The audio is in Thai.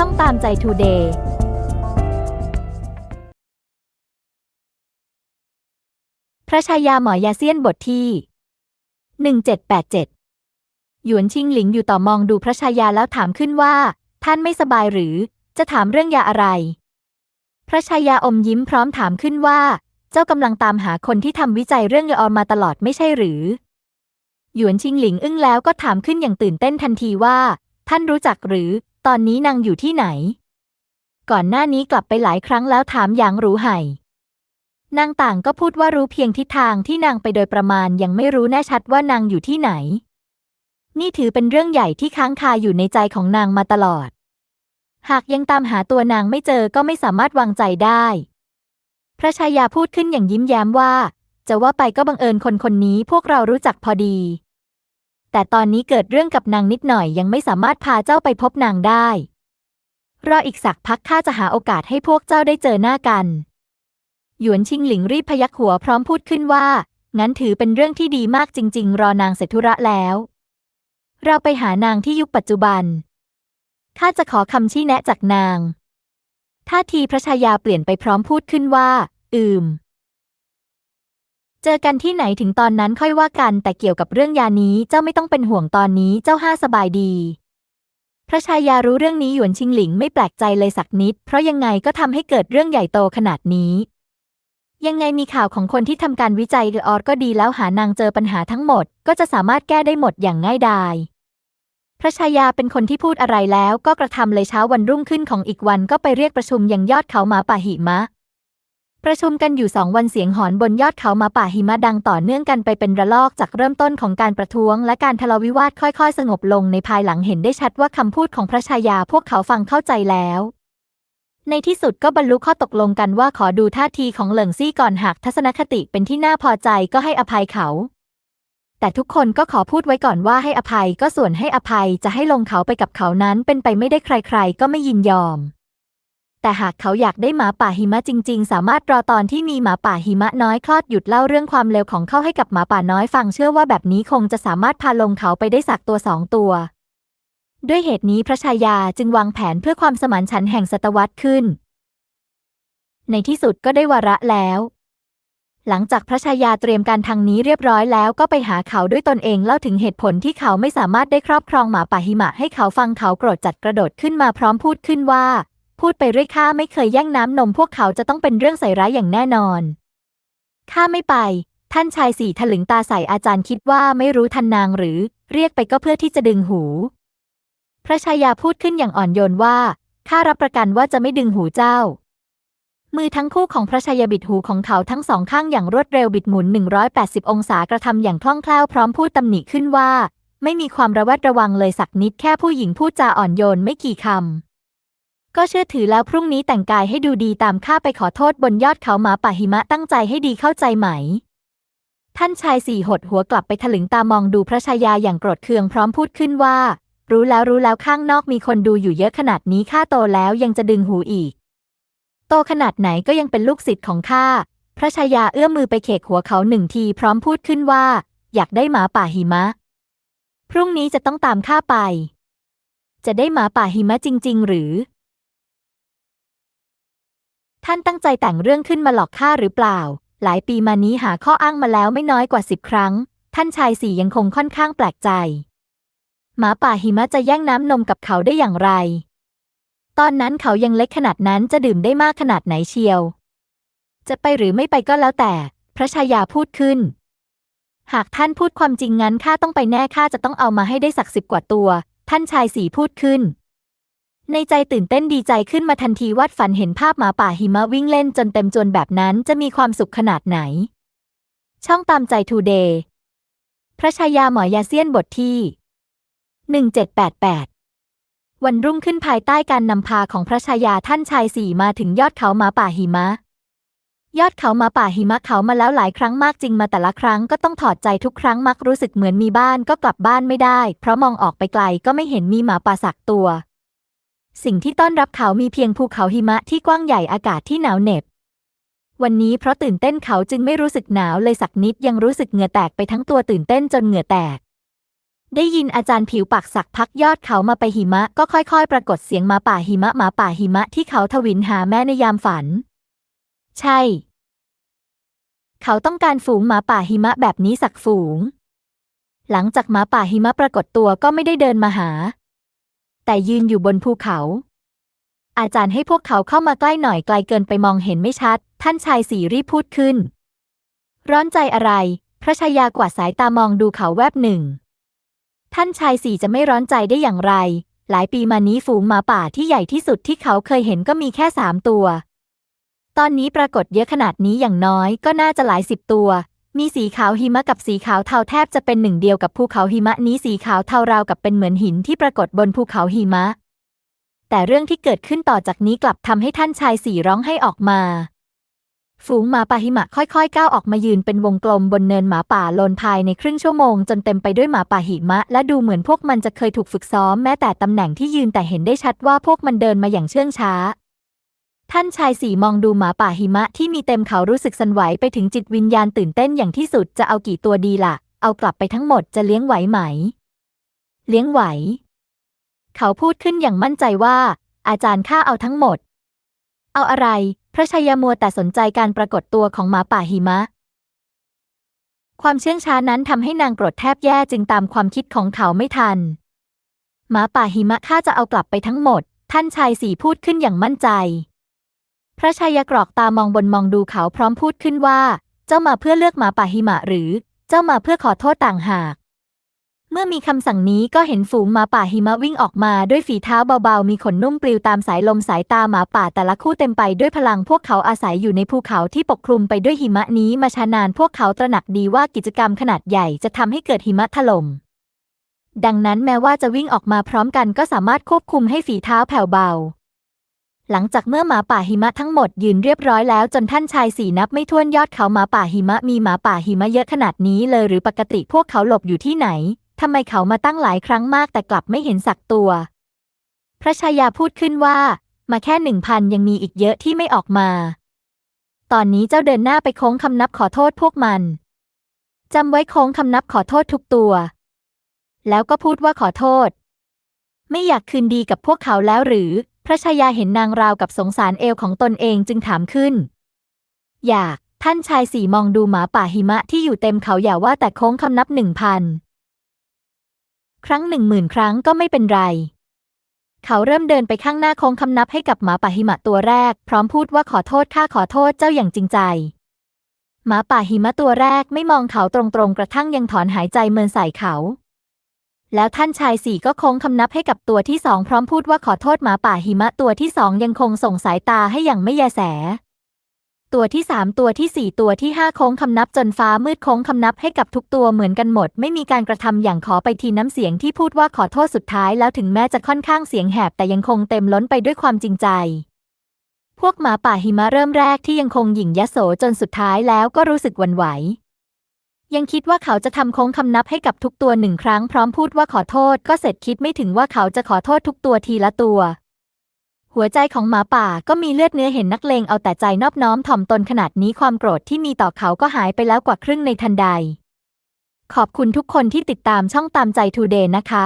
ช่องตามใจทูเดย์พระชายาหมอยาเซียนบทที่ 1787 หยวนชิงหลิงอยู่ต่อมองดูพระชายาแล้วถามขึ้นว่า ท่านไม่สบายหรือ จะถามเรื่องยาอะไร พระชายาอมยิ้มพร้อมถามขึ้นว่า เจ้ากำลังตามหาคนที่ทำวิจัยเรื่องยาออนมาตลอดไม่ใช่หรือ หยวนชิงหลิงอึ้งแล้วก็ถามขึ้นอย่างตื่นเต้นทันทีว่า ท่านรู้จักหรือ ตอนนี้นางอยู่ที่ไหน ก่อนหน้านี้กลับไปหลายครั้งแล้วถามอย่างรู้ไห่นางต่างก็พูดว่ารู้เพียงทิศทางที่นางไปโดยประมาณยังไม่รู้แน่ชัดว่านางอยู่ที่ไหน นี่ถือเป็นเรื่องใหญ่ที่ค้างคาอยู่ในใจของนางมาตลอด หากยังตามหาตัวนางไม่เจอก็ไม่สามารถวางใจได้ พระชายาพูดขึ้นอย่างยิ้มแย้มว่า จะว่าไปก็บังเอิญคนคนนี้พวกเรารู้จักพอดี แต่ตอนนี้เกิดเรื่องกับนางนิดหน่อยยังไม่สามารถพาเจ้าไปพบนางได้ รออีกสักพักข้าจะหาโอกาสให้พวกเจ้าได้เจอหน้ากัน หยวนชิงหลิงรีบพยักหัวพร้อมพูดขึ้นว่า งั้นถือเป็นเรื่องที่ดีมากจริง ๆ รอนางเสร็จธุระแล้ว เราไปหานางที่ยุคปัจจุบัน ข้าจะขอคำชี้แนะจากนาง ท่าทีพระชายาเปลี่ยนไปพร้อมพูดขึ้นว่า อืม เจอกันที่ไหนถึงตอนนั้นค่อยว่ากันแต่เกี่ยวกับเรื่องยานี้เจ้าไม่ต้องเป็นห่วงตอนนี้เจ้าห้าสบายดี พระชายารู้เรื่องนี้หยวนชิงหลิงไม่แปลกใจเลยสักนิด เพราะยังไงก็ทำให้เกิดเรื่องใหญ่โตขนาดนี้ ยังไงมีข่าวของคนที่ทำการวิจัยหรือออสก็ดีแล้วหานางเจอปัญหาทั้งหมด ก็จะสามารถแก้ได้หมดอย่างง่ายดายพระชายาเป็นคนที่พูดอะไรแล้วก็กระทำเลยเช้าวันรุ่งขึ้นของอีกวันก็ไปเรียกประชุมยังยอดเขาหมาป่าหิมะ ประชุมกันอยู่สองวันเสียงหอนบนยอดเขามาป่าหิมะดังต่อเนื่องกันไปเป็นระลอกจากเริ่มต้นของการประท้วง และการทะเลาะวิวาทค่อยๆ สงบลงในภายหลังเห็นได้ชัดว่าคำพูดของพระชายาพวกเขาฟังเข้าใจแล้ว ในที่สุดก็บรรลุข้อตกลงกันว่าขอดูท่าทีของเหลิงซี่ก่อนหากทัศนคติเป็นที่น่าพอใจก็ให้อภัยเขา แต่ทุกคนก็ขอพูดไว้ก่อนว่าให้อภัยก็ส่วนให้อภัยจะให้ลงเขาไปกับเขานั้นเป็นไปไม่ได้ใคร ๆ ก็ไม่ยินยอม แต่หากเขาอยากได้หมาป่าหิมะจริง ๆ สามารถรอตอนที่มีหมาป่าหิมะน้อยคลอดหยุดเล่าเรื่องความเลวของเขาให้กับหมาป่าน้อยฟังเชื่อว่าแบบนี้คงจะสามารถพาลงเขาไปได้สักตัวสองตัว ด้วยเหตุนี้พระชายาจึงวางแผนเพื่อความสมานฉันท์แห่งศตวรรษขึ้น ในที่สุดก็ได้วาระแล้ว หลังจากพระชายาเตรียมการทางนี้เรียบร้อยแล้วก็ไปหาเขาด้วยตนเองเล่าถึงเหตุผลที่เขาไม่สามารถได้ครอบครองหมาป่าหิมะให้เขาฟังเขาโกรธจัดกระโดดขึ้นมาพร้อมพูดขึ้นว่า พูดไปเรื่อยข้าไม่เคยแย่งน้ำนมพวกเขาจะต้องเป็นเรื่องใส่ร้ายอย่างแน่นอน ข้าไม่ไป ท่านชายสี่ถลึงตาใส่อาจารย์คิดว่าไม่รู้ทันนางหรือ เรียกไปก็เพื่อที่จะดึงหู พระชายาพูดขึ้นอย่างอ่อนโยนว่าข้ารับประกันว่าจะไม่ดึงหูเจ้า มือทั้งคู่ของพระชายาบิดหูของเขาทั้งสองข้างอย่างรวดเร็วบิดหมุน 180 องศากระทำอย่างคล่องแคล่วพร้อมพูดตำหนิขึ้นว่า ไม่มีความระแวดระวังเลยสักนิดแค่ผู้หญิงพูดจาอ่อนโยนไม่กี่คำ ก็เชื่อถือแล้วพรุ่งนี้แต่งกายให้ดูดีตามข้าไปขอโทษบนยอดเขาหมาป่าหิมะตั้งใจให้ดีเข้าใจไหม ท่านชายสี่หดหัวกลับไปถลึงตามองดูพระชายาอย่างโกรธเคืองพร้อมพูดขึ้นว่า รู้แล้วรู้แล้วข้างนอกมีคนดูอยู่เยอะขนาดนี้ข้าโตแล้วยังจะดึงหูอีก โตขนาดไหนก็ยังเป็นลูกศิษย์ของข้าพระชายาเอื้อมมือไปเขกหัวเขาหนึ่งทีพร้อมพูดขึ้นว่า อยากได้หมาป่าหิมะ พรุ่งนี้จะต้องตามข้าไป จะได้หมาป่าหิมะจริง ๆ หรือ ท่านตั้งใจแต่งเรื่องขึ้นมาหลอกข้าหรือเปล่า หลายปีมานี้หาข้ออ้างมาแล้วไม่น้อยกว่าสิบครั้ง ท่านชายสี่ยังคงค่อนข้างแปลกใจ หมาป่าหิมะจะแย่งน้ำนมกับเขาได้อย่างไร ตอนนั้นเขายังเล็กขนาดนั้นจะดื่มได้มากขนาดไหนเชียว จะไปหรือไม่ไปก็แล้วแต่ พระชายาพูดขึ้น หากท่านพูดความจริงงั้นข้าต้องไปแน่ข้าจะต้องเอามาให้ได้สักสิบกว่าตัว ท่านชายสีพูดขึ้น ในใจตื่นเต้นดีใจขึ้นมาทันทีวาดฝันเห็นภาพหมาป่าหิมะวิ่งเล่นจนเต็มจวนแบบนั้นจะมีความสุขขนาดไหน ช่องตามใจทูเดย์พระชายาหมอยาเซียนบทที่ 1788 วันรุ่งขึ้นภายใต้การนำพาของพระชายาท่านชายสี่มาถึงยอดเขาหมาป่าหิมะ ยอดเขาหมาป่าหิมะเขามาแล้วหลายครั้งมากจริงมาแต่ละครั้งก็ต้องถอดใจทุกครั้งมักรู้สึกเหมือนมีบ้านก็กลับบ้านไม่ได้ เพราะมองออกไปไกลก็ไม่เห็นมีหมาป่าสักตัว สิ่งที่ต้อนรับเขามีเพียงภูเขาหิมะที่กว้างใหญ่อากาศที่หนาวเหน็บ วันนี้เพราะตื่นเต้นเขาจึงไม่รู้สึกหนาวเลยสักนิดยังรู้สึกเหงื่อแตกไปทั้งตัวตื่นเต้นจนเหงื่อแตก ได้ยินอาจารย์ผิวปากสักพักยอดเขามาไปหิมะก็ค่อยๆ ปรากฏเสียงหมาป่าหิมะหมาป่าหิมะที่เขาทวินหาแม่ในยามฝัน ใช่ เขาต้องการฝูงหมาป่าหิมะแบบนี้สักฝูง หลังจากหมาป่าหิมะปรากฏตัวก็ไม่ได้เดินมาหา แต่ยืนอยู่บนภูเขา อาจารย์ให้พวกเขาเข้ามาใกล้หน่อยไกลเกินไปมองเห็นไม่ชัด ท่านชายสีรีบพูดขึ้น ร้อนใจอะไร พระชายากวาดสายตามองดูเขาแวบหนึ่ง ท่านชายสีจะไม่ร้อนใจได้อย่างไร หลายปีมานี้ฝูงหมาป่าที่ใหญ่ที่สุดที่เขาเคยเห็นก็มีแค่สามตัว ตอนนี้ปรากฏเยอะขนาดนี้อย่างน้อยก็น่าจะหลายสิบตัว มีสีขาวหิมะกับสีขาวเทาแทบจะเป็นหนึ่งเดียวกับภูเขาหิมะนี้สีขาวเทาราวกับเป็นเหมือนหินที่ปรากฏบนภูเขาหิมะ แต่เรื่องที่เกิดขึ้นต่อจากนี้กลับทำให้ท่านชายสีร้องให้ออกมา ฝูงหมาป่าหิมะค่อยๆ ก้าวออกมายืนเป็นวงกลมบนเนินหมาป่าโลนภายในครึ่งชั่วโมงจนเต็มไปด้วยหมาป่าหิมะ และดูเหมือนพวกมันจะเคยถูกฝึกซ้อมแม้แต่ตำแหน่งที่ยืนแต่เห็นได้ชัดว่าพวกมันเดินมาอย่างเชื่องช้า ท่านชายสีมองดูหมาป่าหิมะที่มีเต็มเขารู้สึกสันไหวไปถึงจิตวิญญาณตื่นเต้นอย่างที่สุดจะเอากี่ตัวดีล่ะ เอากลับไปทั้งหมดจะเลี้ยงไหวไหม เลี้ยงไหว เขาพูดขึ้นอย่างมั่นใจว่า อาจารย์ข้าเอาทั้งหมด เอาอะไร พระชายามัวแต่สนใจการปรากฏตัวของหมาป่าหิมะ ความเชื่องช้านั้นทำให้นางโกรธแทบแย่จึงตามความคิดของเขาไม่ทันหมาป่าหิมะข้าจะเอากลับไปทั้งหมด ท่านชายสีพูดขึ้นอย่างมั่นใจ พระชายากรอกตามองบนมองดูเขาพร้อมพูดขึ้นว่า เจ้ามาเพื่อเลือกหมาป่าหิมะหรือ เจ้ามาเพื่อขอโทษต่างหาก เมื่อมีคำสั่งนี้ก็เห็นฝูงหมาป่าหิมะวิ่งออกมาด้วยฝีเท้าเบาๆ มีขนนุ่มปลิวตามสายลมสายตาหมาป่าแต่ละคู่เต็มไปด้วยพลังพวกเขาอาศัยอยู่ในภูเขาที่ปกคลุมไปด้วยหิมะนี้มาช้านานพวกเขาตระหนักดีว่ากิจกรรมขนาดใหญ่จะทำให้เกิดหิมะถล่มดังนั้นแม้ว่าจะวิ่งออกมาพร้อมกันก็สามารถควบคุมให้ฝีเท้าแผ่วเบา หลังจากเมื่อหมาป่าหิมะทั้งหมดยืนเรียบร้อยแล้วจนท่านชายสีนับไม่ถ้วนยอดเขาหมาป่าหิมะมีหมาป่าหิมะเยอะขนาดนี้เลยหรือปกติพวกเขาหลบอยู่ที่ไหนทำไมเขามาตั้งหลายครั้งมากแต่กลับไม่เห็นสักตัว พระชายาพูดขึ้นว่า มาแค่หนึ่งพันยังมีอีกเยอะที่ไม่ออกมา ตอนนี้เจ้าเดินหน้าไปโค้งคำนับขอโทษพวกมันจำไว้โค้งคำนับขอโทษทุกตัว แล้วก็พูดว่าขอโทษ ไม่อยากคืนดีกับพวกเขาแล้วหรือ พระชายาเห็นนางราวกับสงสารเอวของตนเองจึงถามขึ้น อยาก ท่านชายสีมองดูหมาป่าหิมะที่อยู่เต็มเขาอย่าว่าแต่โค้งคำนับหนึ่งพันครั้งหนึ่งหมื่นครั้งก็ไม่เป็นไร เขาเริ่มเดินไปข้างหน้าโค้งคำนับให้กับหมาป่าหิมะตัวแรก พร้อมพูดว่าขอโทษข้าขอโทษเจ้าอย่างจริงใจหมาป่าหิมะตัวแรกไม่มองเขาตรงๆ กระทั่งยังถอนหายใจเมินใส่เขา แล้วท่านชายสี่ก็โค้งคำนับให้กับตัวที่สองพร้อมพูดว่าขอโทษหมาป่าหิมะตัวที่สองยังคงส่งสายตาให้อย่างไม่แยแส ตัวที่สามตัวที่สี่ตัวที่ห้าโค้งคำนับจนฟ้ามืดโค้งคำนับให้กับทุกตัวเหมือนกันหมด ไม่มีการกระทำอย่างขอไปทีน้ำเสียงที่พูดว่าขอโทษสุดท้ายแล้วถึงแม้จะค่อนข้างเสียงแหบแต่ยังคงเต็มล้นไปด้วยความจริงใจพวกหมาป่าหิมะเริ่มแรกที่ยังคงหยิ่งยโสจนสุดท้ายแล้วก็รู้สึกวั่นไหว ยังคิดว่าเขาจะทำโค้งคำนับให้กับทุกตัวหนึ่งครั้งพร้อมพูดว่าขอโทษ ก็เสร็จคิดไม่ถึงว่าเขาจะขอโทษทุกตัวทีละตัว หัวใจของหมาป่าก็มีเลือดเนื้อเห็นนักเลงเอาแต่ใจนอบน้อมถ่อมตนขนาดนี้ความโกรธที่มีต่อเขาก็หายไปแล้วกว่าครึ่งในทันใด ขอบคุณทุกคนที่ติดตามช่องตามใจทูเดย์นะคะ